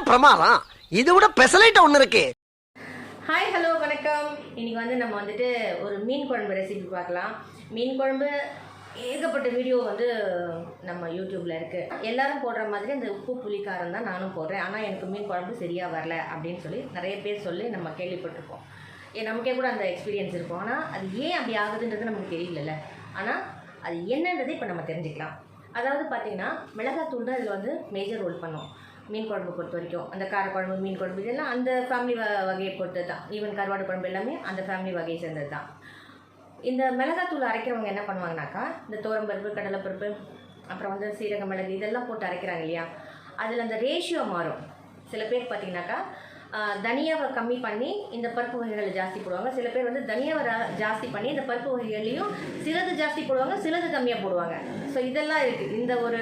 பிரமாதம்? இதை விட பெசலைட் ஒன்று இருக்கு. ஹாய் ஹலோ வணக்கம். இன்னைக்கு வந்து நம்ம வந்துட்டு ஒரு மீன் குழம்பு ரெசிபி பார்க்கலாம். மீன் குழம்பு ஏகப்பட்ட வீடியோ வந்து நம்ம யூடியூப்ல இருக்கு. எல்லாரும் போடுற மாதிரி அந்த உப்பு புளிக்காரம் தான் நானும் போடுறேன். ஆனால் எனக்கு மீன் குழம்பு சரியா வரல அப்படின்னு சொல்லி நிறைய பேர் சொல்லி நம்ம கேள்விப்பட்டிருக்கோம். நமக்கே கூட அந்த எக்ஸ்பீரியன்ஸ் இருக்கும். ஆனால் அது ஏன் அப்படி ஆகுதுன்றது நமக்கு தெரியலல்ல. ஆனால் அது என்னன்றதை இப்போ நம்ம தெரிஞ்சுக்கலாம். அதாவது பார்த்தீங்கன்னா மிளகாத்தூள் தான் இதில் வந்து மேஜர் ரோல் பண்ணும். மீன் குழம்பு பொறுத்த வரைக்கும் அந்த காரக்குழம்பு மீன் குழம்பு இதெல்லாம் அந்த ஃபேமிலி வ வகையை பொறுத்தது தான் ஈவன் கருவாடு குழம்பு எல்லாமே அந்த ஃபேமிலி வகையை சேர்ந்தது தான் இந்த மிளகாத்தூள் அரைக்கிறவங்க என்ன பண்ணுவாங்கனாக்கா இந்த தோரம்பருப்பு கடலைப்பருப்பு அப்புறம் வந்து சீரக மிளகு இதெல்லாம் போட்டு அரைக்கிறாங்க இல்லையா? அதில் அந்த ரேஷியோ மாறும். சில பேர் பார்த்தீங்கன்னாக்கா தனியாவை கம்மி பண்ணி இந்த பருப்பு வகைகளை ஜாஸ்தி போடுவாங்க. சில பேர் வந்து தனியாவை ஜாஸ்தி பண்ணி இந்த பருப்பு வகைகள்லையும் சிலது ஜாஸ்தி போடுவாங்க சிலது கம்மியாக போடுவாங்க. ஸோ இதெல்லாம் இருக்குது இந்த ஒரு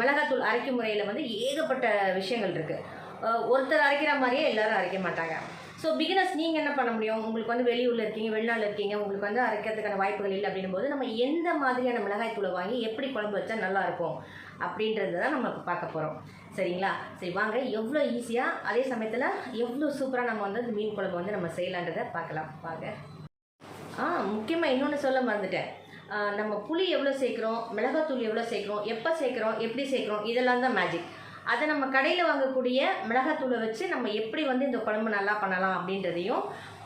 மிளகாத்தூள் அரைக்கும் முறையில் வந்து ஏகப்பட்ட விஷயங்கள் இருக்குது ஒருத்தர் அரைக்கிற மாதிரியே எல்லாரும் அரைக்க மாட்டாங்க. ஸோ பிகினர்ஸ் நீங்கள் என்ன பண்ண முடியும்? உங்களுக்கு வந்து வெளியூரில் இருக்கீங்க வெளிநாட்டில் இருக்கீங்க உங்களுக்கு வந்து அரைக்கிறதுக்கான வாய்ப்புகள் இல்லை அப்படின்னும் போது நம்ம எந்த மாதிரியான மிளகாய் தூளை வாங்கி எப்படி குழம்பு வச்சா நல்லா இருக்கும் அப்படின்றத தான் நம்ம இப்போ பார்க்க போகிறோம் சரிங்களா? சரி வாங்க. எவ்வளோ ஈஸியாக அதே சமயத்தில் எவ்வளோ சூப்பராக நம்ம வந்து இந்த மீன் குழம்பு வந்து நம்ம செய்யலான்றதை பார்க்கலாம். வாங்க. ஆ முக்கியமாக இன்னொன்று சொல்ல மறந்துட்டேன். நம்ம புளி எவ்வளோ சேர்க்குறோம்? மிளகாத்தூள் எவ்வளோ சேர்க்குறோம்? எப்போ சேர்க்குறோம்? எப்படி சேர்க்குறோம்? இதெல்லாம் தான் மேஜிக் அதை நம்ம கடையில் வாங்கக்கூடிய மிளகாத்தூளை வச்சு நம்ம எப்படி வந்து இந்த குழம்பு நல்லா பண்ணலாம் அப்படின்றதையும்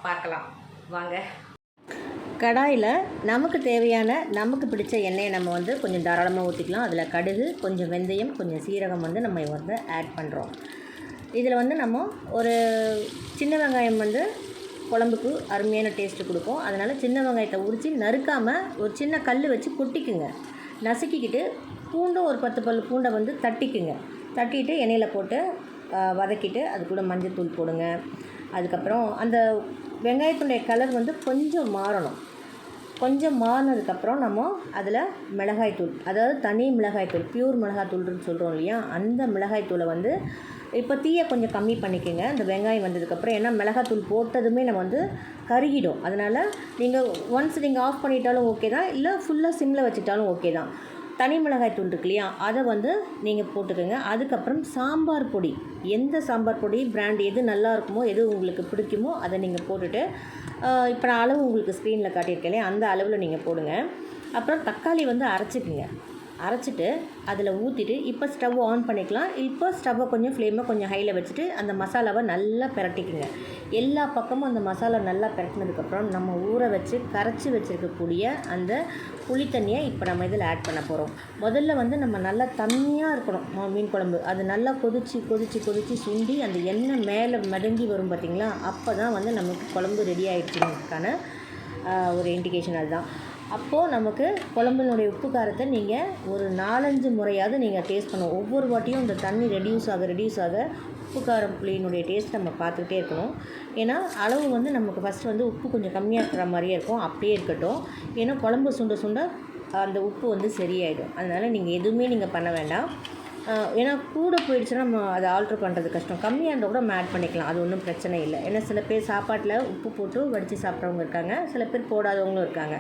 பார்க்கலாம். வாங்க. கடாயில் நமக்கு தேவையான நமக்கு பிடிச்ச எண்ணெயை நம்ம வந்து கொஞ்சம் தாராளமாக ஊற்றிக்கலாம் அதில் கடுகு கொஞ்சம் வெந்தயம் கொஞ்சம் சீரகம் வந்து நம்ம வந்து ஆட் பண்ணுறோம் இதில் வந்து நம்ம ஒரு சின்ன வெங்காயம் வந்து குழம்புக்கு அருமையான டேஸ்ட்டு கொடுக்கும். அதனால் சின்ன வெங்காயத்தை உரித்து நறுக்காமல் ஒரு சின்ன கல் வச்சு கொட்டிக்குங்க. நசுக்கிக்கிட்டு பூண்டும் ஒரு பத்து பல் பூண்டை வந்து தட்டிக்குங்க. தட்டிட்டு எண்ணெயில் போட்டு வதக்கிட்டு அது கூட மஞ்சத்தூள் போடுங்க. அதுக்கப்புறம் அந்த வெங்காயத்துடைய கலர் வந்து கொஞ்சம் மாறணும். கொஞ்சம் மாறினதுக்கப்புறம் நம்ம அதில் மிளகாய்த்தூள் அதாவது தனி மிளகாய்த்தூள் பியூர் மிளகாய்த்தூள்னு சொல்கிறோம் இல்லையா? அந்த மிளகாய்த்தூளை வந்து இப்போ தீயை கொஞ்சம் கம்மி பண்ணிக்கோங்க. இந்த வெங்காயம் வந்ததுக்கப்புறம் ஏன்னா மிளகாத்தூள் போட்டதுமே நம்ம வந்து கருகிடும். அதனால் நீங்கள் ஒன்ஸ் நீங்கள் ஆஃப் பண்ணிட்டாலும் ஓகே தான். இல்லை ஃபுல்லாக சிம்மில் வச்சுட்டாலும் ஓகே தான். தனி மிளகாய் தூள் இருக்கு இல்லையா? அதை வந்து நீங்கள் போட்டுக்கோங்க. அதுக்கப்புறம் சாம்பார் பொடி. எந்த சாம்பார் பொடி பிராண்ட் எது நல்லா இருக்குமோ எது உங்களுக்கு பிடிக்குமோ அதை நீங்கள் போட்டுட்டு இப்போ நான் அளவு உங்களுக்கு ஸ்க்ரீனில் காட்டியிருக்கேன் இல்லையா? அந்த அளவில் நீங்கள் போடுங்க. அப்புறம் தக்காளி வந்து அரைச்சிக்குங்க. அரைச்சிட்டு அதில் ஊற்றிட்டு இப்போ ஸ்டவ் ஆன் பண்ணிக்கலாம். இப்போ ஸ்டவ்வை கொஞ்சம் ஃப்ளேமை கொஞ்சம் ஹையில் வச்சுட்டு அந்த மசாலாவை நல்லா பிரட்டிக்குங்க. எல்லா பக்கமும் அந்த மசாலா நல்லா பிரட்டினதுக்கப்புறம் நம்ம ஊற வச்சு கரைச்சி வச்சுருக்கக்கூடிய அந்த புளி தண்ணியை இப்போ நம்ம இதில் ஆட் பண்ண போகிறோம் முதல்ல வந்து நம்ம நல்லா தண்ணியாக இருக்கணும் மீன் குழம்பு. அது நல்லா கொதிச்சு கொதிச்சு கொதிச்சு சுண்டி அந்த எண்ணெய் மேலே மடங்கி வரும் பார்த்திங்களா? அப்போ தான் வந்து நமக்கு குழம்பு ரெடி ஆகிடுச்சுக்கான ஒரு இண்டிகேஷன் அதுதான். அப்போது நமக்கு குழம்பினுடைய உப்பு காரத்தை நீங்கள் ஒரு நாலஞ்சு முறையாவது நீங்கள் டேஸ்ட் பண்ணணும். ஒவ்வொரு வாட்டியும் இந்த தண்ணி ரெடியூஸ் ஆக ரெடியூஸ் ஆக உப்பு காரம் புளியினுடைய டேஸ்ட் நம்ம பார்த்துக்கிட்டே இருக்கணும். ஏன்னா அளவு வந்து நமக்கு ஃபஸ்ட்டு வந்து உப்பு கொஞ்சம் கம்மியாக இருக்கிற மாதிரியே இருக்கும். அப்படியே இருக்கட்டும். ஏன்னா குழம்பு சுண்ட சுண்ட அந்த உப்பு வந்து சரியாயிடும். அதனால் நீங்கள் எதுவுமே நீங்கள் பண்ண வேண்டாம். ஏன்னா கூட போயிடுச்சுன்னா நம்ம அதை ஆல்ட்ரு பண்ணுறது கஷ்டம். கம்மியாக இருந்தால் கூட நம்ம ஆட் பண்ணிக்கலாம். அது ஒன்றும் பிரச்சனை இல்லை. ஏன்னா சில பேர் சாப்பாட்டில் உப்பு போட்டு வடித்து சாப்பிட்றவங்க இருக்காங்க. சில பேர் போடாதவங்களும் இருக்காங்க.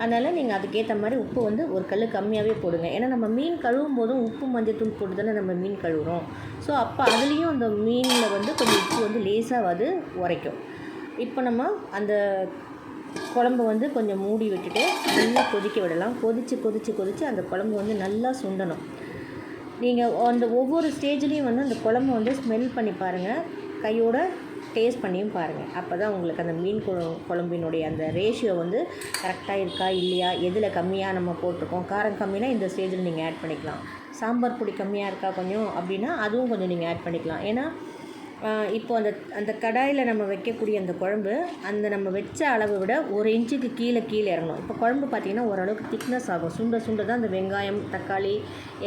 அதனால் நீங்கள் அதுக்கேற்ற மாதிரி உப்பு வந்து ஒரு கல் கம்மியாகவே போடுங்க. ஏன்னா நம்ம மீன் கழுவும் போதும் உப்பு மஞ்சத்தூள் போட்டு தானே நம்ம மீன் கழுவுறோம். ஸோ அப்போ அதுலேயும் அந்த மீனில் வந்து கொஞ்சம் உப்பு வந்து லேசாக அது உரைக்கும். இப்போ நம்ம அந்த குழம்பு வந்து கொஞ்சம் மூடி விட்டுட்டு நல்லா கொதிக்க விடலாம். கொதித்து கொதித்து கொதித்து அந்த குழம்பு வந்து நல்லா சுண்டணும். நீங்கள் அந்த ஒவ்வொரு ஸ்டேஜ்லேயும் வந்து அந்த குழம்பு வந்து ஸ்மெல் பண்ணி பாருங்கள் கையோட டேஸ்ட் பண்ணியும் பாருங்கள் அப்போ தான் உங்களுக்கு அந்த மீன் குழ குழம்பினுடைய அந்த ரேஷியோ வந்து கரெக்டாக இருக்கா இல்லையா எதில் கம்மியாக நம்ம போட்டிருக்கோம் காரம் கம்மினா இந்த ஸ்டேஜில் நீங்கள் ஆட் பண்ணிக்கலாம். சாம்பார் பொடி கம்மியாக இருக்கா கொஞ்சம் அப்படின்னா அதுவும் கொஞ்சம் நீங்கள் ஆட் பண்ணிக்கலாம். ஏன்னா இப்போ அந்த அந்த கடாயில் நம்ம வைக்கக்கூடிய அந்த குழம்பு அந்த நம்ம வச்ச அளவை விட ஒரு இன்ச்சுக்கு கீழே கீழே இறங்கணும். இப்போ குழம்பு பார்த்திங்கன்னா ஓரளவுக்கு திக்னஸ் ஆகும். சுண்ட சுண்ட தான் அந்த வெங்காயம் தக்காளி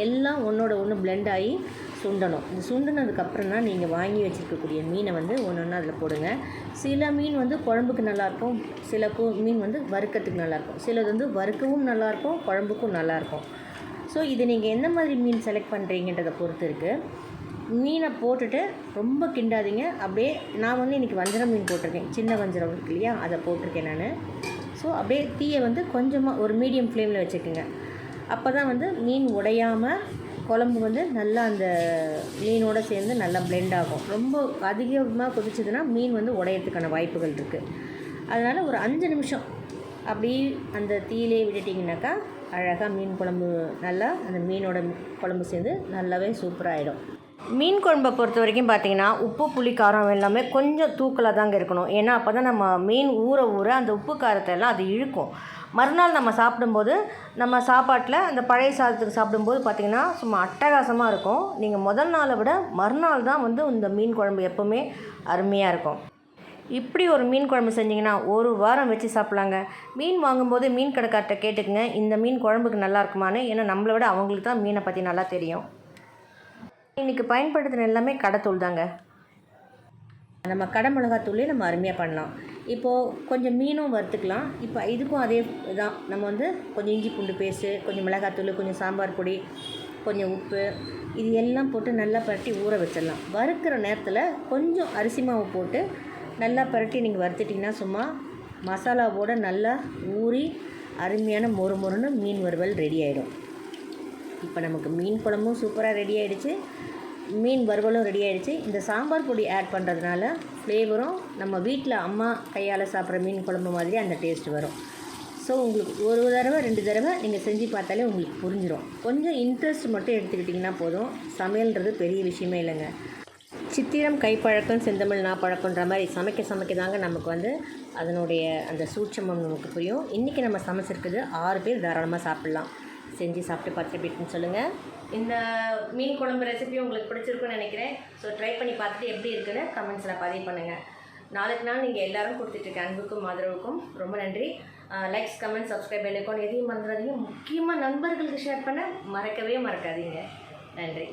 எல்லாம் ஒன்றோட ஒன்று பிளெண்ட் ஆகி சுண்டணும். இது சுண்டினதுக்கப்புறம் தான் நீங்கள் வாங்கி வச்சுருக்கக்கூடிய மீனை வந்து ஒன்று ஒன்று அதில் போடுங்க. சில மீன் வந்து குழம்புக்கு நல்லாயிருக்கும் சில மீன் வந்து வறுக்கிறதுக்கு நல்லாயிருக்கும் சிலது வந்து வறுக்கவும் நல்லாயிருக்கும் குழம்புக்கும் நல்லாயிருக்கும் ஸோ இது நீங்கள் எந்த மாதிரி மீன் செலக்ட் பண்ணுறீங்கன்றதை பொறுத்து இருக்குது மீனை போட்டுட்டு ரொம்ப கிண்டாதீங்க. அப்படியே நான் வந்து இன்றைக்கி வஞ்சரம் மீன் போட்டிருக்கேன். சின்ன வஞ்சரம் இருக்கு இல்லையா? அதை போட்டிருக்கேன் நான். ஸோ அப்படியே தீயை வந்து கொஞ்சமாக ஒரு மீடியம் ஃப்ளேமில் வச்சுக்கோங்க. அப்போ தான் வந்து மீன் உடையாமல் குழம்பு வந்து நல்லா அந்த மீனோடு சேர்ந்து நல்லா ப்ளெண்ட் ஆகும். ரொம்ப அதிகமாக கொதிச்சதுன்னா மீன் வந்து உடையறதுக்கான வாய்ப்புகள் இருக்குது அதனால் ஒரு அஞ்சு நிமிஷம் அப்படி அந்த தீயிலே விட்டுட்டிங்கனாக்கா அழகாக மீன் குழம்பு நல்லா அந்த மீனோட குழம்பு சேர்ந்து நல்லாவே சூப்பராகிடும் மீன் குழம்பை பொறுத்த வரைக்கும் பார்த்தீங்கன்னா உப்பு புளி காரம் எல்லாமே கொஞ்சம் தூக்கலாக தாங்க இருக்கணும். ஏன்னா அப்போ தான் நம்ம மீன் ஊற ஊற அந்த உப்பு காரத்தை எல்லாம் அது இழுக்கும். மறுநாள் நம்ம சாப்பிடும்போது நம்ம சாப்பாட்டில் அந்த பழைய சாதத்துக்கு சாப்பிடும்போது பார்த்திங்கன்னா சும்மா அட்டகாசமாக இருக்கும். நீங்கள் முதல் நாளை விட மறுநாள் தான் வந்து இந்த மீன் குழம்பு எப்போவுமே அருமையாக இருக்கும். இப்படி ஒரு மீன் குழம்பு செஞ்சிங்கன்னா ஒரு வாரம் வச்சு சாப்பிட்லாங்க. மீன் வாங்கும்போது மீன் கடைக்கார்ட்ட கேட்டுக்குங்க இந்த மீன் குழம்புக்கு நல்லா இருக்குமான்னு. ஏன்னா நம்மளை விட அவங்களுக்கு தான் மீனை பற்றி நல்லா தெரியும். இன்றைக்கி பயன்படுத்தின எல்லாமே கடைத்தூள் தாங்க நம்ம கடை மிளகாத்தூளே நம்ம அருமையாக பண்ணலாம். இப்போது கொஞ்சம் மீனும் வறுத்துக்கலாம். இப்போ இதுக்கும் அதே தான் நம்ம வந்து கொஞ்சம் இஞ்சி பூண்டு பேஸ்ட்டு கொஞ்சம் மிளகாத்தூள் கொஞ்சம் சாம்பார் பொடி கொஞ்சம் உப்பு இது எல்லாம் போட்டு நல்லா பரட்டி ஊற வச்சிடலாம். வறுக்கிற நேரத்தில் கொஞ்சம் அரிசி மாவு போட்டு நல்லா பரட்டி நீங்கள் வறுத்துட்டிங்கன்னா சும்மா மசாலாவோட நல்லா ஊறி அருமையான மொறு மொறுன்னு மீன் வறுவல் ரெடி ஆகிடும் இப்போ நமக்கு மீன் குழம்பும் சூப்பராக ரெடி ஆகிடுச்சு மீன் வறுவலும் ரெடி ஆகிடுச்சு இந்த சாம்பார் பொடி ஆட் பண்ணுறதுனால ஃப்ளேவரும் நம்ம வீட்டில் அம்மா கையால் சாப்பிட்ற மீன் குழம்பு மாதிரி அந்த டேஸ்ட் வரும். ஸோ உங்களுக்கு ஒரு தடவை ரெண்டு தடவை நீங்கள் செஞ்சு பார்த்தாலே உங்களுக்கு புரிஞ்சிடும் கொஞ்சம் இன்ட்ரெஸ்ட் மட்டும் எடுத்துக்கிட்டிங்கன்னா போதும். சமையல்ன்றது பெரிய விஷயமே இல்லைங்க. சித்திரம் கைப்பழக்கம் செந்தமிழ் நாப்பழக்கன்ற மாதிரி சமைக்க சமைக்க தாங்க நமக்கு வந்து அதனுடைய அந்த சூட்சமம் நமக்கு புரியும். இன்றைக்கி நம்ம சமைச்சிருக்குது ஆறு பேர் தாராளமாக சாப்பிட்லாம். செஞ்சு சாப்பிட்டு பார்த்துட்டு எப்படி சொல்லுங்கள் இந்த மீன் குழம்பு ரெசிபி உங்களுக்கு பிடிச்சிருக்குன்னு நினைக்கிறேன். ஸோ ட்ரை பண்ணி பார்த்துட்டு எப்படி இருக்குன்னு கமெண்ட்ஸில் பதிவு பண்ணுங்கள் நாளுக்கு நாள் நீங்கள் எல்லோரும் கொடுத்துட்ருக்க அன்புக்கும் ஆதரவுக்கும் ரொம்ப நன்றி. லைக்ஸ் கமெண்ட் சப்ஸ்கிரைப் பெல்லைக்கான் எதையும் மறந்துடாதீங்க. முக்கியமாக நண்பர்களுக்கு ஷேர் பண்ண மறக்கவே மறக்காதீங்க. நன்றி.